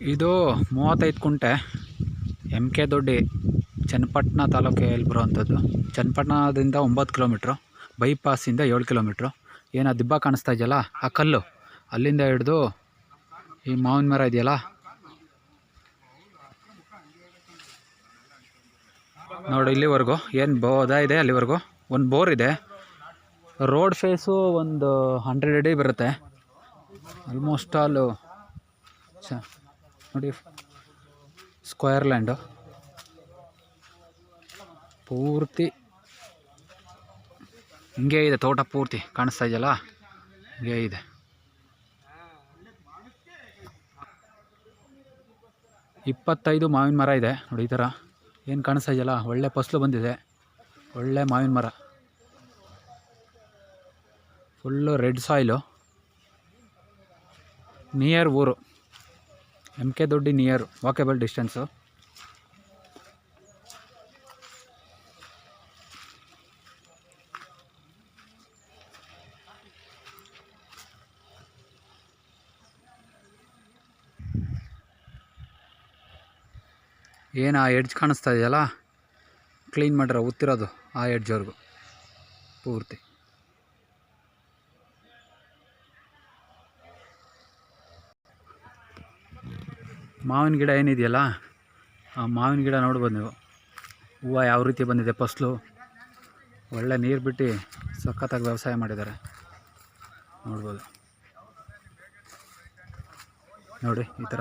ಇದು ಮೂವತ್ತೈದು ಕುಂಟೆ ಎಂ ಕೆ ದೊಡ್ಡಿ ಚನ್ನಪಟ್ಟಣ ತಾಲೂಕಿಗೆ ಬರುವಂಥದ್ದು. ಚನ್ನಪಟ್ಟಣದಿಂದ ಒಂಬತ್ತು ಕಿಲೋಮೀಟ್ರು ಬೈಪಾಸಿಂದ ಏಳು ಕಿಲೋಮೀಟ್ರು. ಏನು ದಿಬ್ಬ ಕಾಣಿಸ್ತಾ ಇದೆಯಲ್ಲ, ಆ ಕಲ್ಲು, ಅಲ್ಲಿಂದ ಹಿಡ್ದು ಈ ಮಾವಿನ ಮರ ಇದೆಯಲ್ಲ. ನೋಡಿ ಇಲ್ಲಿವರೆಗೂ ಏನು ಬೋದ ಇದೆ ಅಲ್ಲಿವರೆಗೂ? ಒಂದು ಬೋರ್ ಇದೆ. ರೋಡ್ ಫೇಸು ಒಂದು ಹಂಡ್ರೆಡ್ ಅಡಿ ಬರುತ್ತೆ. ಆಲ್ಮೋಸ್ಟ್ ಆಲು ಚ ನೋಡಿ, ಸ್ಕ್ವೇರ್ ಲ್ಯಾಂಡು. ಪೂರ್ತಿ ಹಿಂಗೆ ಇದೆ, ತೋಟ ಪೂರ್ತಿ ಕಾಣಿಸ್ತಾ ಇದೆಯಲ್ಲ? ಹಿಂಗೆ ಇದೆ. ಇಪ್ಪತ್ತೈದು ಮಾವಿನ ಮರ ಇದೆ, ನೋಡಿ ಈ ಥರ. ಏನು ಕಾಣಿಸ್ತಾ ಇದೆಯಲ್ಲ? ಒಳ್ಳೆ ಫಸಲು ಬಂದಿದೆ. ಒಳ್ಳೆ ಮಾವಿನ ಮರ. Full red soil. ನಿಯರ್ ಊರು. M K Doddi near walkable distance ಏನು ಆ ಎಡ್ಜ್ ಕಾಣಿಸ್ತಾ ಇದೆಯಲ್ಲ? ಕ್ಲೀನ್ ಮಾಡಿರೋ ಉತ್ತಿರೋದು ಆ ಎಡ್ಜ್ವರೆಗೂ ಪೂರ್ತಿ. ಮಾವಿನ ಗಿಡ ಏನಿದೆಯಲ್ಲ, ಆ ಮಾವಿನ ಗಿಡ ನೋಡ್ಬೋದು ನೀವು. ಹೂವು ಯಾವ ರೀತಿ ಬಂದಿದೆ ಫಸ್ಲು. ಒಳ್ಳೆ ನೀರು ಬಿಟ್ಟು ಸಖತ್ತಾಗಿ ವ್ಯವಸಾಯ ಮಾಡಿದ್ದಾರೆ. ನೋಡ್ಬೋದು. ನೋಡಿ, ಈ ಥರ.